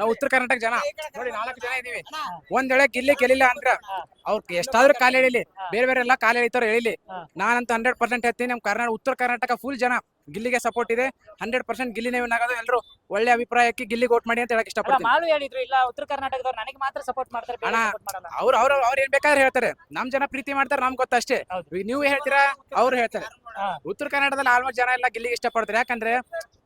ನಾವು ಉತ್ತರ ಕರ್ನಾಟಕ ಜನ. ನೋಡಿ ನಾಲ್ಕು ಜನ ಇದೀವಿ ಒಂದ್ ವೇಳೆ ಗಿಲ್ಲಿ ಗೆಲ್ಲಿಲ್ಲ ಅಂದ್ರ ಅವ್ರ ಎಷ್ಟಾದ್ರೂ ಕಾಲ ಎಳಿಲಿ. ಬೇರೆ ಬೇರೆ ಎಲ್ಲ ಕಾಲ ಎಳಿತಾರ ಎಳಿಲಿ. ಹಾ. ನಾನಂತ ಹಂಡ್ರೆಡ್ ಪರ್ಸೆಂಟ್ ಹೇಳ್ತೀನಿ ನಮ್ ಕರ್ನಾಟಕ ಉತ್ತರ ಕರ್ನಾಟಕ ಫುಲ್ ಜನ ಗಿಲ್ಲಿಗೆ ಸಪೋರ್ಟ್ ಇದೆ. ಹಂಡ್ರೆಡ್ ಪರ್ಸೆಂಟ್ ಗಿಲ್ಲಿನೇ ಏನಾಗೋದು ಆಗೋದು ಎಲ್ಲರೂ ಒಳ್ಳೆ ಅಭಿಪ್ರಾಯಕ್ಕೆ ಗಿಲ್ಲಿಗೆ ಓಟ್ ಮಾಡಿ ಅಂತ ಹೇಳಕ್ ಇಷ್ಟಪಡ್ತೀನಿ. ಮಾಲು ಹೇಳಿದ್ರು ಇಲ್ಲ ಉತ್ತರ ಕರ್ನಾಟಕದವ್ರು ನನಗೆ ಮಾತ್ರ ಸಪೋರ್ಟ್ ಮಾಡ್ತಾರೆ ಬೇರೆ ಅಣ್ಣ, support ಮಾಡಲ್ಲ. ಅವ್ರು ಅವ್ರು ಅವ್ರು ಏನ್ ಬೇಕಾದ್ರೆ ಹೇಳ್ತಾರೆ. ನಮ್ ಜನ ಪ್ರೀತಿ ಮಾಡ್ತಾರೆ ನಮ್ಗೆ ಗೊತ್ತಷ್ಟೇ ಹೌದು. ಈಗ ನೀವು ಹೇಳ್ತೀರಾ ಅವ್ರು ಹೇಳ್ತಾರೆ. ಹಾ. ಉತ್ತರ ಕನ್ನಡದಲ್ಲಿ ಆಲ್ಮೋಸ್ಟ್ ಜನ ಎಲ್ಲ ಗಿಲ್ಲಿಗೆ ಇಷ್ಟಪಡ್ತಾರೆ. ಯಾಕಂದ್ರೆ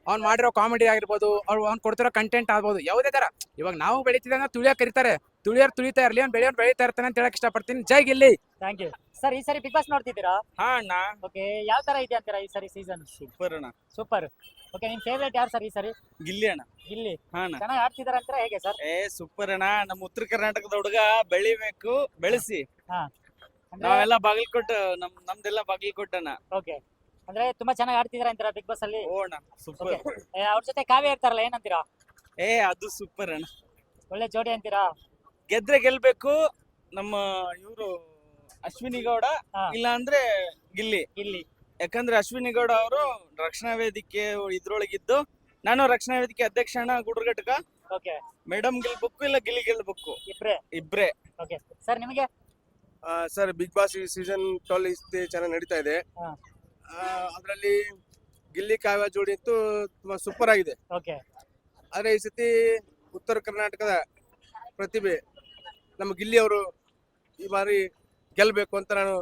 ಅವ್ನ್ ಮಾಡಿರೋ ಕಾಮಿಡಿ ಆಗಿರ್ಬೋದು ಅವ್ರು ಅವ್ನು ಕೊಡ್ತಿರೋ ಕಂಟೆಂಟ್ ಆಗ್ಬೋದು ಯಾವುದೇ ತರ. ಇವಾಗ ನಾವು ಬೆಳೀತಿದ್ದೆ ಅಂದ್ರೆ ತುಳಿಯೋ ಕರೀತಾರೆ. ತುಳಿಯೋರು ತುಳಿತಾ ಇರಲಿ ಅವ್ನು ಬೆಳೆಯೋನ್ ಬೆಳೀತಾ ಇರ್ತಾನೆ ಅಂತ ಹೇಳಕ್ ಇಷ್ಟಪಡ್ತೀನಿ. ಜೈ ಗಿಲ್ಲಿ! ಥ್ಯಾಂಕ್ ಯು ಸರ್ ಈ ಸರಿ ಬಿಗ್ ಬಾಸ್ ನೋಡ್ತಿದ್ದೀರಾ? ಹಾ ಅಣ್ಣ. ಓಕೆ ಯಾವ ತರ ಇದೆ ಅಂತೀರಾ ಈ ಸರಿ ಸೀಸನ್ ಸೂಪರ್ ಅಣ್ಣ. ಸೂಪರ್ ಓಕೆ ನಿಮ್ ಫೇವ್ರೇಟ್ ಯಾರು ಸರ್ ಈ ಸರಿ? ಗಿಲ್ಲಿ ಅಣ್ಣ. ಗಿಲ್ಲಿ. ಹಾ ಅಣ್ಣ. ಚೆನ್ನಾಗಿ ಆಡ್ತಿದಾರ ಅಂತೀರಾ ಹೇಗೆ ಸರ್ ಏ ಸೂಪರ್ ಅಣ್ಣ. ನಮ್ಮ ಉತ್ತರ ಕರ್ನಾಟಕದ ಹುಡುಗ ಬೆಳಿಬೇಕು ಬೆಳೆಸಿ. ಹಾ. ನಾವೆಲ್ಲ ಬಾಗಲಕೋಟ್ ನಮ್ ನಮ್ದೆಲ್ಲ ಬಾಗಿಲು ಅಣ್ಣ. ಓಕೆ ಅಂದ್ರೆ ತುಂಬಾ ಚೆನ್ನಾಗಿ ಆಡ್ತಿದ್ರ ಅಂತೀರಾ ಬಿಗ್ ಬಾಸ್ ಅಲ್ಲಿ? ಓ ಅಣ್ಣ ಸೂಪರ್. ಏ, ಅವ್ರ ಜೊತೆ ಕಾವ್ಯ ಇರ್ತಾರಲ್ಲ ಏನಂತೀರಾ? ಏ ಅದು ಸೂಪರ್ ಅಣ್ಣ. ಒಳ್ಳೆ ಜೋಡಿ ಅಂತೀರಾ? ಗೆದ್ರೆ ಗೆಲ್ಬೇಕು ನಮ್ಮ ಇವರು ಅಶ್ವಿನಿ ಗೌಡ ಹಾ. ಇಲ್ಲ ಅಂದ್ರೆ ಗಿಲ್ಲಿ. ಇಲ್ಲಿ ಯಾಕಂದ್ರೆ ಅಶ್ವಿನಿ ಗೌಡ ಅವರು ರಕ್ಷಣಾ ವೇದಿಕೆ ಇದ್ರೊಳಗಿದ್ದು ನಾನು ರಕ್ಷಣಾ ವೇದಿಕೆ ಅಧ್ಯಕ್ಷ ಅಣ್ಣ ಗುಡ್ರಘಟಕ. ಓಕೆ ಮೇಡಮ್ ಗೆಲ್ಬೇಕು ಇಲ್ಲ ಗಿಲ್ಲಿ ಗೆಲ್ಬೇಕು? ಇಬ್ರೇ? ಇಬ್ರೇ. ಓಕೆ ಸರ್ ನಿಮಗೆ? Sir big boss season twelve ಇಷ್ಟೇ ಚೆನ್ನಾಗಿ ನಡೀತಾ ಇದೆ. ಹಾ. ಅದರಲ್ಲಿ ಗಿಲ್ಲಿ ಕಾವ್ಯ ಜೋಡಿ ಅಂತೂ ತುಂಬಾ ಸೂಪರ್ ಆಗಿದೆ. ಓಕೆ ಆದ್ರೆ ಈ ಸತಿ ಉತ್ತರ ಕರ್ನಾಟಕದ ಪ್ರತಿಭೆ ನಮ್ಮ ಗಿಲ್ಲಿ ಅವರು ಈ ಬಾರಿ ಗೆಲ್ಬೇಕು ಅಂತ ನಾನು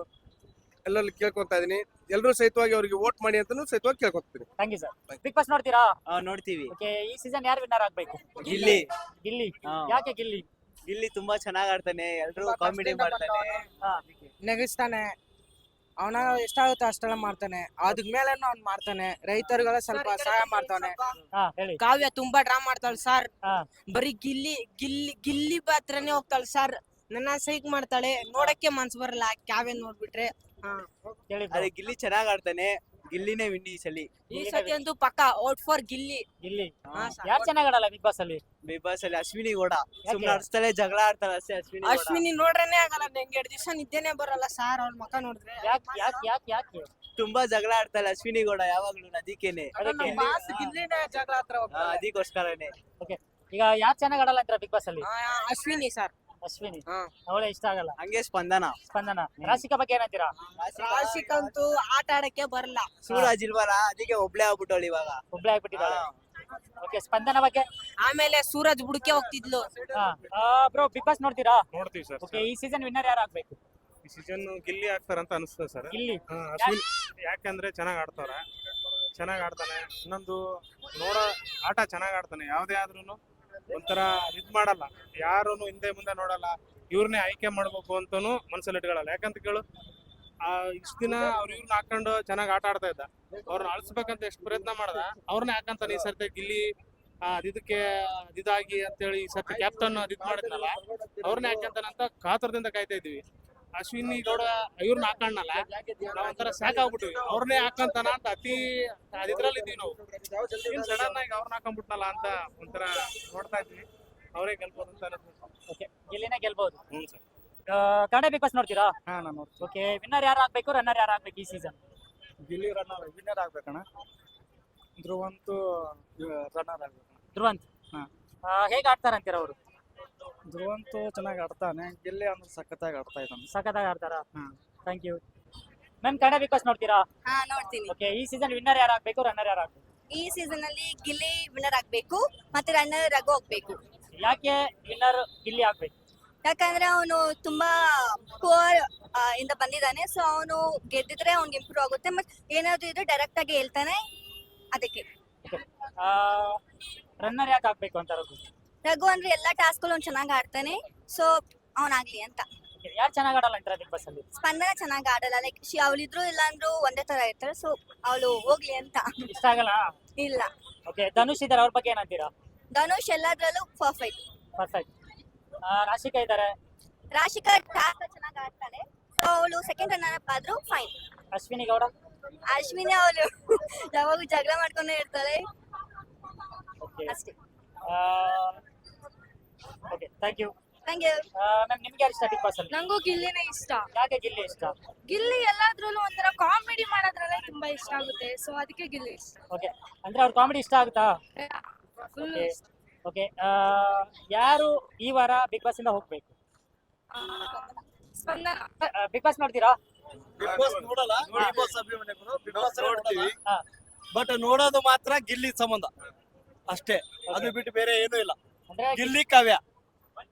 ಎಲ್ಲರಲ್ಲಿ ಕೇಳ್ಕೊಂತಾ ಇದೀನಿ ಎಲ್ಲರೂ ಸಹಿತವಾಗಿ ಅವರಿಗೆ ವೋಟ್ ಮಾಡಿ ಅಂತಾನು ಸಹಿತವಾಗಿ ಕೇಳ್ಕೊತೀನಿ thank you sir big boss ನೋಡ್ತೀರಾ? ನೋಡ್ತೀವಿ. ಓಕೆ ಈ ಸೀಸನ್ ಯಾರು ವಿನ್ನರ್ ಆಗ್ಬೇಕು? ಗಿಲ್ಲಿ. ಗಿಲ್ಲಿ. ಹಾ. ಯಾಕೆ ಗಿಲ್ಲಿ? ಗಿಲ್ಲಿ ತುಂಬಾ ಚೆನ್ನಾಗ್ ಆಡ್ತಾನೆ. ಎಲ್ರು ಕಾಮಿಡಿ ಮಾಡ್ತಾನೆ. ನೆಗಿಸ್ತಾನೆ. ಅವನ ಎಷ್ಟಾಗುತ್ತೋ ಅಷ್ಟೆಲ್ಲ ಮಾಡ್ತಾನೆ. ಅದ್ರ ಮೇಲೆ ಅವ್ನ್ ಮಾಡ್ತಾನೆ. ರೈತರಿಗೆಲ್ಲ ಸ್ವಲ್ಪ ಸಹಾಯ ಮಾಡ್ತಾನೆ ಹಾ ಹೇಳಿ. ಕಾವ್ಯ ತುಂಬಾ ಡ್ರಾ ಮಾಡ್ತಾಳ ಸರ್. ಹಾ. ಬರೀ ಗಿಲ್ಲಿ ಗಿಲ್ಲಿ ಗಿಲ್ಲಿ ಪಾತ್ರನೇ ಹೋಗ್ತಾಳ ಸರ್. ನನ್ನ ಸೈಕ್ ಮಾಡ್ತಾಳೆ. ನೋಡಕ್ಕೆ ಮನ್ಸ್ ಬರಲ್ಲ. ಕಾವ್ಯ ನೋಡ್ಬಿಟ್ರೆ. ಹಾ. ಹೇಳಿ ಅದೇ ಗಿಲ್ಲಿ ಚೆನ್ನಾಗ್ ಆಡ್ತಾನೆ. ಗಿಲ್ಲಿನೇ ವಿನ್ ಅಲ್ಲಿ ಸಲಿ. ಈ ಸತಿ ಅಂತೂ ಪಕ್ಕ ಔಟ್ ಫಾರ್ ಗಿಲ್ಲಿ. ಗಿಲ್ಲಿ. ಹಾ. ಯಾರು ಚೆನ್ನಾಗಿ ಆಡಲ್ಲ ಬಿಗ್ ಬಾಸ್ ಅಲ್ಲಿ? ಬಿಗ್ ಬಾಸ್ ಅಲ್ಲಿ ಅಶ್ವಿನಿ ಗೌಡ ಸುಮ್ಮನೆ ಸುಮ್ನೆ ಅಡ್ಸ್ತಾಳೆ ಜಗಳ ಆಡ್ತಾಳೆ ಅಷ್ಟೇ ಅಶ್ವಿನಿ ಗೌಡ. ಅಶ್ವಿನಿ ನೋಡ್ರೇನೆ ಆಗಲ್ಲ ನಂಗೆ ಎರಡು ದಿವಸ ನಿದ್ದೆನೆ ಬರಲ್ಲ ಸಾರ್ ಅವ್ರ ಮಕ ನೋಡಿದ್ರೆ. ಯಾಕೆ ಯಾಕೆ ಯಾಕೆ ಯಾಕೆ? ತುಂಬಾ ಜಗಳ ಆಡ್ತಾಳೆ ಅಶ್ವಿನಿ ಗೌಡ ಯಾವಾಗ್ಲೂ ಅದಕ್ಕೇನೆ ಅದಕ್ಕೆ ಜಗಳ ಹತ್ರ ಅದಕ್ಕೋಸ್ಕರನೇ. ಈಗ ಯಾರು ಚೆನ್ನಾಗಿ ಆಡಲ್ಲ ಅಂತೀರಾ ಬಿಗ್ ಬಾಸ್ ಅಲ್ಲಿ? ಆ, ಅಶ್ವಿನಿ ಸರ್. ಅಶ್ವಿನಿ. ಹಾ. ಅವಳೆ ಇಷ್ಟ ಆಗಲ್ಲ. ಹಂಗೆ ಸ್ಪಂದನ. ಸ್ಪಂದನ. ರಾಶಿಕಾ ಬಗ್ಗೆ ಏನಂತೀರಾ? ರಾಶಿಕ ಅಂತೂ ಆಟ ಆಡಕ್ಕೆ ಬರಲ್ಲ. ಸೂರಜ್ ಇಲ್ವಲ್ಲ ಅದಕ್ಕೆ ಒಬ್ಳೆ ಆಗ್ಬಿಟ್ಟವಳು ಇವಾಗ. ಒಬ್ಳೆ ಆಗ್ಬಿಟ್ಟಿದ್ದಾಳೆ. ಓಕೆ ಸ್ಪಂದನ ಬಗ್ಗೆ? ಆಮೇಲೆ ಸೂರಜ್ ಬುಡಕ್ಕೆ ಹೋಗ್ತಿದ್ಲು. ಬ್ರೋ ಬಿಗ್ ಬಾಸ್ ನೋಡ್ತೀರಾ? ನೋಡ್ತೀವಿ ಸರ್ ಓಕೆ ಈ ಸೀಸನ್ ವಿನ್ನರ್ ಯಾರು ಆಗ್ಬೇಕು? ಈ ಸೀಸನ್ ಗಿಲ್ಲಿ ಆಗ್ತಾರಂತ ಅನಿಸ್ತದೆ ಸರ್. ಇಲ್ಲಿ ಅಶ್ವಿನ್ ಯಾಕಂದ್ರೆ ಚೆನ್ನಾಗ್ ಆಡ್ತಾರೆ ಚೆನ್ನಾಗ್ ಆಡ್ತಾನೆ. ಇನ್ನೊಂದು ನೋಡೋ ಆಟ ಚೆನ್ನಾಗ್ ಆಡ್ತಾನೆ. ಯಾವುದೇ ಆದ್ರೂನು. ಒಂಥರ ಇದ್ ಮಾಡಲ್ಲ. ಯಾರು ಹಿಂದೆ ಮುಂದೆ ನೋಡಲ್ಲ. ಇವ್ರನ್ನೇ ಆಯ್ಕೆ ಮಾಡ್ಬೇಕು ಅಂತನು ಮನ್ಸಲ್ಲಿ ಇಟ್ಕೊಳ್ಳಲ್ಲ. ಯಾಕಂತ ಕೇಳು ಆ ಇಷ್ಟ ದಿನ ಅವ್ರ ಇವ್ರನ್ನ ಹಾಕೊಂಡು ಚೆನ್ನಾಗಿ ಆಟ ಆಡ್ತಾ ಇದ್ದ. ಅವ್ರನ್ನ ಅಳಿಸ್ಬೇಕಂತ ಎಷ್ಟು ಪ್ರಯತ್ನ ಮಾಡ್ದ ಅವ್ರನ್ನೇ ಯಾಕಂತಾನೆ ಈ ಸರ್ತಿ ಗಿಲ್ಲಿ ಆ, ಅದಿದಕ್ಕೆ ಇದಾಗಿ ಅಂತೇಳಿ ಈ ಸರ್ತಿ ಕ್ಯಾಪ್ಟನ್ ಅದಿದ್ ಮಾಡಿದ್ನಲ್ಲ ಅವ್ರನ್ನ ಯಾಕಂತಾನಂತ ಕಾತರದಿಂದ ಕಾಯ್ತಾ ಇದೀವಿ ಅಶ್ವಿನಿ ಗೌಡ ಇವ್ರನ್ನ ಹಾಕೊಂಡಲ್ಲ ನಾವೊಂಥರ ಒಂಥರ ಸಾಕ್ ಆಗ್ಬಿಟ್ಟಿವಿ. ಅವ್ರನ್ನೇ ಹಾಕಂತಾನ ಅಂತ ಅತಿ ಇದ್ರಲ್ಲಿ ಇದೀವಿ ನಾವು. ಸಡನ್ ಆಗಿ ಅವ್ರನ್ನ ಹಾಕೊಂಡ್ಬಿಟ್ನಲ್ಲ ಅಂತ ಒಂಥರ ನೋಡ್ತಾ ಇದ್ವಿ. ಅವರೇ ಗೆಲ್ಬೋದು ಅಂತ ಓಕೆ ಇಲ್ಲಿನೇ ಗೆಲ್ಬಹುದು ಹ್ಞೂ ಸರ್. ಆ, ಕನ್ನಡ ಬಿಗ್ ಬಾಸ್ ನೋಡ್ತೀರಾ? ಹಾ ನಾನು ಓಕೆ ವಿನ್ನರ್ ಯಾರು ಆಗ್ಬೇಕು? ರನ್ನರ್ ಯಾರು ಆಗ್ಬೇಕು ಈ ಸೀಸನ್ ಗಿಲ್ಲಿ ರನ್ನರ್ ವಿನ್ನರ್ ಆಗ್ಬೇಕಣ್ಣ. ಧ್ರುವಂತೂ ರನ್ನರ್ ಆಗ್ಬೇಕು. ಧ್ರುವಂತ್? ಹಾ. ಹೇಗೆ ಆಡ್ತಾರಂತೀರ ಅವರು? ಧ್ರುವಂತೂ ಚೆನ್ನಾಗಿ ಆಡ್ತಾನೆ ಗಿಲ್ಲಿ ಅಂದ್ರೆ ಸಖತ್ತಾಗಿ ಆಡ್ತಾ ಇದ್ದಾನೆ. ಸಖತ್ತಾಗಿ ಆಡ್ತಾರ. Thank you ma'am Kannada big boss ನೋಡ್ತೀರಾ? ಹಾ ನೋಡ್ತೀನಿ. ಓಕೆ ಈ ಸೀಸನ್ ವಿನ್ನರ್ ಯಾರು ಆಗ್ಬೇಕು ರನ್ನರ್ ಯಾರು ಆಗ್ಬೇಕು? ಈ ಸೀಸನ್ ಅಲ್ಲಿ ಗಿಲ್ಲಿ ವಿನ್ನರ್ ಆಗ್ಬೇಕು ಮತ್ತೆ ರನ್ನರ್ ರಘು ಹೋಗ್ಬೇಕು. ಯಾಕೆ ವಿನ್ನರ್ ಗಿಲ್ಲಿ ಆಗ್ಬೇಕು? ಯಾಕಂದ್ರೆ ಅವನು ತುಂಬಾ ಕೋರ್ ಇಂದ ಬಂದಿದ್ದಾನೆ ಸೊ ಅವನು ಗೆದ್ದಿದ್ರೆ ಅವ್ನಿಗೆ ಇಂಪ್ರೂವ್ ಆಗುತ್ತೆ ಮತ್ತೆ ಏನಾದ್ರು ಇದ್ರೆ ಡೈರೆಕ್ಟ್ ಆಗಿ ಹೇಳ್ತಾನೆ ಅದಕ್ಕೆ. ರನ್ನರ್ ಯಾಕೆ ಆಗ್ಬೇಕು ಅಂತ ರಘು? ರಘು ಅಂದ್ರೆ ಎಲ್ಲಾ ಟಾಸ್ಕ್ಗಳು ಅವ್ನು ಚೆನ್ನಾಗಿ ಆಡ್ತಾನೆ. ಸೊ ಅವನಾಗ್ಲಿ ಅಂತ. ಯಾರು ಚೆನ್ನಾಗಿ ಆಡಲ್ಲ ಅಂತಾರೆ ಬಿಗ್ ಬಾಸ್ ಅಲ್ಲಿ? ಸ್ಪಂದನ ಚೆನ್ನಾಗಿ ಆಡಲ್ಲ. ಲೈಕ್ ಅವಳಿದ್ರು ಇಲ್ಲ ಅಂದ್ರು ಒಂದೇ ತರ ಇರ್ತಾರೆ. ಸೊ ಅವಳು ಹೋಗ್ಲಿ ಅಂತ. ಇಷ್ಟ ಆಗಲ್ಲ? ಇಲ್ಲ. ಓಕೆ ಧನುಷ್ ಇದಾರೆ ಅವ್ರ ಬಗ್ಗೆ ಏನಂತೀರಾ? ಧನುಷ್ ಎಲ್ಲದ್ರಲ್ಲೂ ಪರ್ಫೆಕ್ಟ್ ಪರ್ಫೆಕ್ಟ್ ರಾಶಿಕಾ ಇದ್ದಾರೆ ರಾಶಿಕಾ ಟಾಸ್ಕ್ ಚೆನ್ನಾಗಿ ಆಡ್ತಾಳೆ. ಸೊ ಅವಳು ಸೆಕೆಂಡ್ ರನ್ನರ್ ಅಪ್ ಆದ್ರೂ ಫೈನ್ ಅಶ್ವಿನಿ ಗೌಡ? ಅಶ್ವಿನಿ ಅವಳು ಯಾವಾಗೂ ಜಗಳ ಮಾಡ್ಕೊಂಡೇ ಇರ್ತಾಳೆ. ಅಷ್ಟೇ. Okay thank you thank you ma'am ನಿಮ್ಗೆ ಯಾರು ಇಷ್ಟ ಬಿಗ್ ಬಾಸ್ ಅಲ್ಲಿ? ನಂಗೂ ಗಿಲ್ಲಿನೇ ಇಷ್ಟ. ಯಾಕೆ ಗಿಲ್ಲಿ ಇಷ್ಟ? ಗಿಲ್ಲಿ ಎಲ್ಲಾದ್ರಲ್ಲೂ ಒಂಥರ ಕಾಮಿಡಿ ಮಾಡೋದ್ರಲ್ಲ ತುಂಬಾ ಇಷ್ಟ ಆಗುತ್ತೆ. ಸೊ ಅದಕ್ಕೆ ಗಿಲ್ಲಿ ಇಷ್ಟ. ಓಕೆ ಅಂದ್ರೆ ಅವ್ರ ಕಾಮಿಡಿ ಇಷ್ಟ ಆಗುತ್ತಾ? ಫುಲ್ ಓಕೆ ಯಾರು ಈ ವಾರ ಬಿಗ್ ಬಾಸ್ ಇಂದ ಹೋಗ್ಬೇಕು? ಬಿಗ್ ಬಾಸ್ ನೋಡ್ತೀರಾ? ಬಿಗ್ ಬಾಸ್ ನೋಡಲ್ಲ. ಬಿಗ್ ಬಾಸ್ ಅಭಿಮಾನಿಗಳು. ಬಿಗ್ ಬಾಸ್ ನೋಡ್ತೀವಿ. ಬಟ್ ನೋಡೋದು ಮಾತ್ರ ಗಿಲ್ಲಿ ಸಂಬಂಧ. ಅಷ್ಟೇ. ಅದು ಬಿಟ್ಟು ಬೇರೆ ಏನೂ ಇಲ್ಲ. ಗಿಲ್ಲಿ ಕಾವ್ಯ.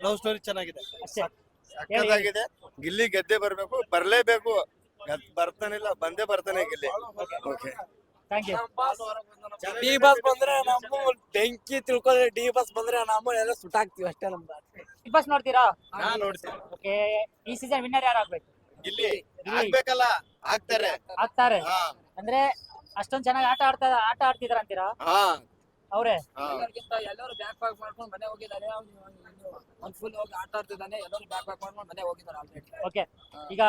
ಲವ್ ಸ್ಟೋರಿ ಚೆನ್ನಾಗಿದೆ. ಅಷ್ಟೇ. ಸಕ್ಕತ್ತಾಗಿದೆ. ಗಿಲ್ಲಿ ಗೆದ್ದೆ ಬರ್ಬೇಕು ಬರ್ಲೇಬೇಕು. ಬರ್ತಾನೆ ಬರ್ತಾನಿಲ್ಲ ಬಂದೇ ಬರ್ತಾನೆ Gilli. Okay thank you D boss ಬಂದ್ರೆ ನಮ್ಮ ಬೆಂಕಿ ತಿಳ್ಕೊಂಡ್ರೆ ಡಿ ಬಸ್ ಬಂದ್ರೆ ನಮ್ಮ ಎಲ್ಲ ಸುಟ್ಟಾಕ್ತಿವಿ ಅಷ್ಟೇ ನಮ್ದು. ಬಿಗ್ ಬಾಸ್ ನೋಡ್ತೀರಾ? ನಾ ನೋಡ್ತೀನಿ. ಓಕೆ ಈ ಸೀಸನ್ ವಿನ್ನರ್ ಯಾರು ಆಗ್ಬೇಕು? ಗಿಲ್ಲಿ. ಆಗ್ಬೇಕಲ್ಲ ಆಗ್ತಾರೆ. ಆಗ್ತಾರೆ. ಹಾ. ಅಂದ್ರೆ ಅಷ್ಟೊಂದ್ ಚೆನ್ನಾಗಿ ಆಟ ಆಡ್ತಾ ಆಟ ಆಡ್ತಿದಾರ ಅಂತೀರಾ ಹಾ. ಅವ್ರೆ ಹಾ. ಎಲ್ಲರೂ ಬ್ಯಾಕ್ ಪ್ಯಾಕ್ ಮಾಡ್ಕೊಂಡು ಮನೆ ಹೋಗಿದ್ದಾರೆ. ಒಂದು ಫುಲ್ ಹೋಗಿ ಆಟ ಆಡ್ತಿದ್ದಾನೆ ಎಲ್ಲರೂ ಬ್ಯಾಕ್ ಪ್ಯಾಕ್ ಮಾಡ್ಕೊಂಡು ಮನೆ ಹೋಗಿದ್ದಾರೆ ಆಲ್ರೆಡಿ ಓಕೆ ಈಗ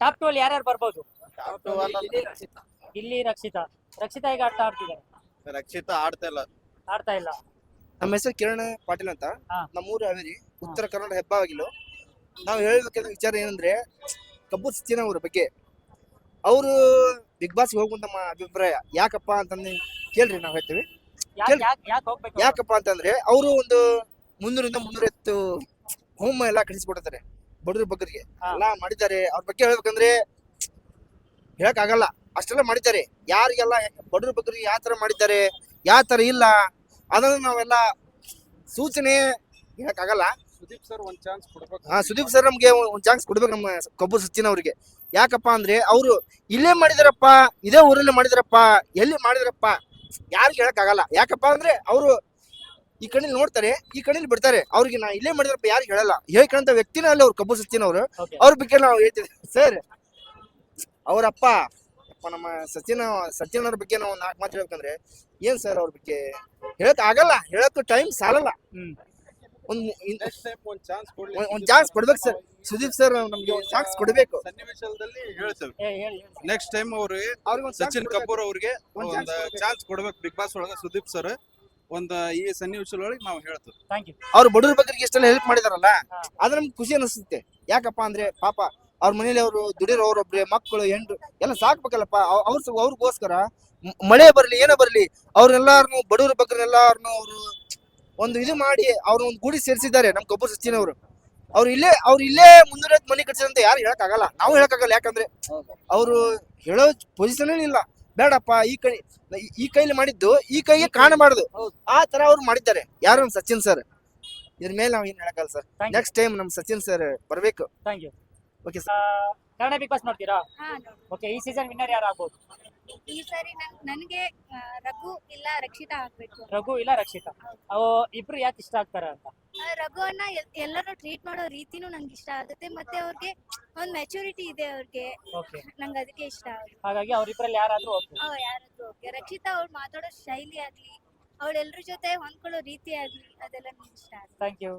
ಟಾಪ್ ಟು ಅಲ್ಲಿ ಯಾರ್ಯಾರು ಬರ್ಬೋದು. ಇಲ್ಲಿ ರಕ್ಷಿತಾ. ರಕ್ಷಿತಾ. ಈಗ ಆಟ ಆಡ್ತಿದ್ದಾರೆ ರಕ್ಷಿತಾ ಆಡ್ತಾ ಇಲ್ಲ. ಆಡ್ತಾ ಇಲ್ಲ. ನಮ್ಮ ಹೆಸರು ಕಿರಣ್ ಪಾಟೀಲ್ ಅಂತ. ನಮ್ಮ ನಮ್ಮೂರು ಹಾವೇರಿ ಉತ್ತರ ಕನ್ನಡ ಹೆಬ್ಬಾಗಿಲು. ನಾವು ಹೇಳ್ಬೇಕಂದ್ರೆ ವಿಚಾರ ಏನಂದ್ರೆ ಕಬ್ಬು ಸಚಿನ್ ಅವ್ರ ಬಗ್ಗೆ. ಅವರು ಬಿಗ್ ಬಾಸ್ ಹೋಗುವಂತ ನಮ್ಮ ಅಭಿಪ್ರಾಯ. ಯಾಕಪ್ಪ ಅಂತಂದ್ರೆ ಕೇಳ್ರಿ ನಾವು ಹೇಳ್ತೀವಿ. ಯಾಕಪ್ಪ ಅಂತಂದ್ರೆ ಅವರು ಒಂದು ಮುನ್ನೂರಿಂದ ಮುನ್ನೂರೈವತ್ತು ಹೋಮ ಎಲ್ಲ ಕಳಿಸ್ಬಿಡ್ತಾರೆ ಬಡವ್ರ ಬಗ್ಗರಿಗೆ. ಹಾ. ಎಲ್ಲ ಮಾಡಿದ್ದಾರೆ. ಅವ್ರ ಬಗ್ಗೆ ಹೇಳ್ಬೇಕಂದ್ರೆ ಹೇಳಕ್ ಆಗಲ್ಲ ಅಷ್ಟೆಲ್ಲ ಮಾಡಿದ್ದಾರೆ. ಯಾರಿಗೆಲ್ಲ ಬಡವ್ರ ಬಗ್ಗರಿಗೆ ಯಾವ ತರ ಮಾಡಿದ್ದಾರೆ ಯಾವ ತರ ಇಲ್ಲ ಅದನ್ನು ನಾವೆಲ್ಲ ಸೂಚನೆ ಹೇಳಕ್ ಆಗಲ್ಲ ಸುದೀಪ್ ಸರ್ ಒಂದ್ ಚಾನ್ಸ್ ಕೊಡ್ಬೇಕು. ಹಾ ಸುದೀಪ್ ಸರ್ ನಮ್ಗೆ ಒಂದ್ ಚಾನ್ಸ್ ಕೊಡ್ಬೇಕು ನಮ್ಮ ಕಬ್ಬು ಸಚಿನ್ ಅವ್ರಿಗೆ. ಯಾಕಪ್ಪ ಅಂದ್ರೆ ಅವರು ಇಲ್ಲೇ ಮಾಡಿದಾರಪ್ಪ ಇದೇ ಊರಲ್ಲಿ ಮಾಡಿದಾರಪ್ಪ ಎಲ್ಲಿ ಮಾಡಿದಾರಪ್ಪ? ಯಾರಿಗೆ ಹೇಳಕ್ ಆಗಲ್ಲ ಯಾಕಪ್ಪ ಅಂದ್ರೆ ಅವರು ಈ ಕಣ್ಣಲ್ಲಿ ನೋಡ್ತಾರೆ ಈ ಕಣ್ಣಲ್ಲಿ ಬಿಡ್ತಾರೆ. ಅವ್ರಿಗೆ ನಾ ಇಲ್ಲೇ ಮಾಡಿದ್ರಪ್ಪ ಯಾರಿಗೆ ಹೇಳಲ್ಲ. ಹೇಳ್ಕೊಂತ ವ್ಯಕ್ತಿನ ಅಲ್ಲಿ ಅವ್ರು ಕಬ್ಬು ಸಚಿನ್ ಅವರು ಅವ್ರ ಬಗ್ಗೆ ನಾವು ಹೇಳ್ತೀವಿ. ಸರ್ ಅವರಪ್ಪ ಅಪ್ಪ ನಮ್ಮ ಸಚಿನ್ ಸಚಿನ್ ಅವ್ರ ಬಗ್ಗೆ ನಾವು ನಾಲ್ಕು ಮಾತು ಹೇಳ್ಬೇಕಂದ್ರೆ ಏನ್ ಸರ್ ಅವ್ರ ಬಗ್ಗೆ? ಹೇಳಕ್ ಆಗಲ್ಲ. ಹೇಳಕ್ ಟೈಮ್ ಸಾಲಲ್ಲ. ಹ್ಮ್. ಒಂದ್ ಒಂದ್ ಚಾನ್ಸ್ ಕೊಡ್ಲಿ ಒಂದ್- ಒಂದ್ ಚಾನ್ಸ್ ಕೊಡ್ಬೇಕು ಸರ್ ಸುದೀಪ್ ಸರ್ ನಮ್ಗೆ ಒಂದ್ ಚಾನ್ಸ್ ಕೊಡ್ಬೇಕು. ಸನ್ನಿವೇಶದಲ್ಲಿ ಹೇಳ್ತೇವೆ. ಹೇಳಿ ಹೇಳಿ ಹೇಳಿ. ನೆಕ್ಸ್ಟ್ ಟೈಮ್ ಅವ್ರಿಗೆ ಸಚಿನ್. ಕಪೂರ್ ಅವ್ರಿಗೆ ಒಂದ್. ಚಾನ್ಸ್ ಕೊಡ್ಬೇಕು. ಬಿಗ್ ಬಾಸ್ ಒಳಗ ಸುದೀಪ್ ಸರ್ ಒಂದ್ ಈ ಸನ್ನಿವೇಶದೊಳಗೆ ನಾವು ಹೇಳ್ತೇವೆ. ಥ್ಯಾಂಕ್ ಯು ಅವ್ರು ಬಡವ್ರ ಬಗ್ಗೆ ಇಷ್ಟೆಲ್ಲ ಹೆಲ್ಪ್ ಮಾಡಿದಾರಲ್ಲ ಅದ್ರ ಅದು ನಮ್ಗೆ ಖುಷಿ ಅನಿಸುತ್ತೆ. ಯಾಕಪ್ಪ ಅಂದ್ರೆ ಪಾಪ ಅವ್ರ ಮನೇಲಿ ಅವರು ದುಡಿರೋ ಒಬ್ರೇ ಮಕ್ಕಳು ಹೆಂಡ್ರು ಎಲ್ಲ ಸಾಕ್ಬೇಕಲ್ಲಪ್ಪ. ಅವ್- ಅವ್ರ ಸ- ಅವ್ರಿಗೋಸ್ಕರ ಮಳೆ ಬರ್ಲಿ ಏನೋ ಬರ್ಲಿ ಅವ್ರನ್ನೆಲ್ಲಾರನು ಬಡವ್ರ ಬಗ್ಗೆ ಎಲ್ಲಾರನು ಅವರು ಒಂದು ಇದು ಮಾಡಿ ಅವ್ರ ಒಂದು ಗುಡಿ ಸೇರಿಸಿದ್ದಾರೆ ನಮ್ ಕಬ್ಬು ಸಚಿನ್ ಅವರು ಅವ್ರು ಇಲ್ಲೇ ಅವ್ರು ಇಲ್ಲೇ ಮುನ್ನೂರ ಮನೆ ಕಟ್ಸಿದಂತ ಯಾರು ಹೇಳಕ್ಕಾಗಲ್ಲ ನಾವು ಹೇಳಕ್ಕಾಗಲ್ಲ ಯಾಕಂದ್ರೆ ಅವರು ಹೇಳೋ ಪೊಸಿಷನ್ ಇಲ್ಲ. ಬೇಡಪ್ಪ ಈ ಕೈ ಈ- ಕೈಲಿ ಮಾಡಿದ್ದು ಈ ಕೈಗೆ ಕಾಣಬಾರ್ದು ಆ ತರ ಅವ್ರು ಮಾಡಿದ್ದಾರೆ. ಯಾರು ನಮ್ ಸಚಿನ್ ಸರ್ ಇದ್ರ ಮೇಲೆ ನಾವು ಏನ್ ಹೇಳಕ್ಕಲ್ಲ ಸರ್ ನೆಕ್ಸ್ಟ್ ಟೈಮ್ ನಮ್ ಸಚಿನ್ ಸರ್ ಬರ್ಬೇಕು. Thank you okay Kannada big boss ನೋಡ್ತೀರಾ? ಹಾ ಓಕೆ ಈ ಸೀಸನ್ ವಿನ್ನರ್ ಯಾರು ಆಗ್ಬೋದು ಈ ಸಾರಿ ನನ್- ನನಗೆ ಆ, ರಘು ಇಲ್ಲ ರಕ್ಷಿತಾ ಆಗ್ಬೇಕು ರಘು ಇಲ್ಲ ರಕ್ಷಿತಾ. ಅವು ಇಬ್ರು ಯಾಕೆ ಇಷ್ಟ ಆಗ್ತಾರೆ ಅಂತ? ಆ, ರಘು ಅನ್ನ ಎಲ್- ಎಲ್ಲರೂ ಟ್ರೀಟ್ ಮಾಡೋ ರೀತಿನೂ ನಂಗೆ ಇಷ್ಟ ಆಗುತ್ತೆ. ಮತ್ತೆ ಅವ್ರಿಗೆ ಒಂದ್ ಮೆಚುರಿಟಿ ಇದೆ ಅವ್ರಿಗೆ. ಓಕೆ ನಂಗೆ ಅದಕ್ಕೆ ಇಷ್ಟ ಆಗುತ್ತೆ ಹಾಗಾಗಿ ಅವ್ರಿಬ್ರಲ್ಲಿ ಯಾರಾದ್ರೂ ಓಕೆ ಓಕೆ ರಕ್ಷಿತಾ ಅವ್ರು ಮಾತಾಡೋ ಶೈಲಿ ಆಗ್ಲಿ ಅವಳೆಲ್ಲರ ಜೊತೆ ಹೊಂದ್ಕೊಳ್ಳೋ ರೀತಿ ಆಗ್ಲಿ ಅದೆಲ್ಲ ನಂಗೆ ಇಷ್ಟ ಆಗುತ್ತೆ. Thank you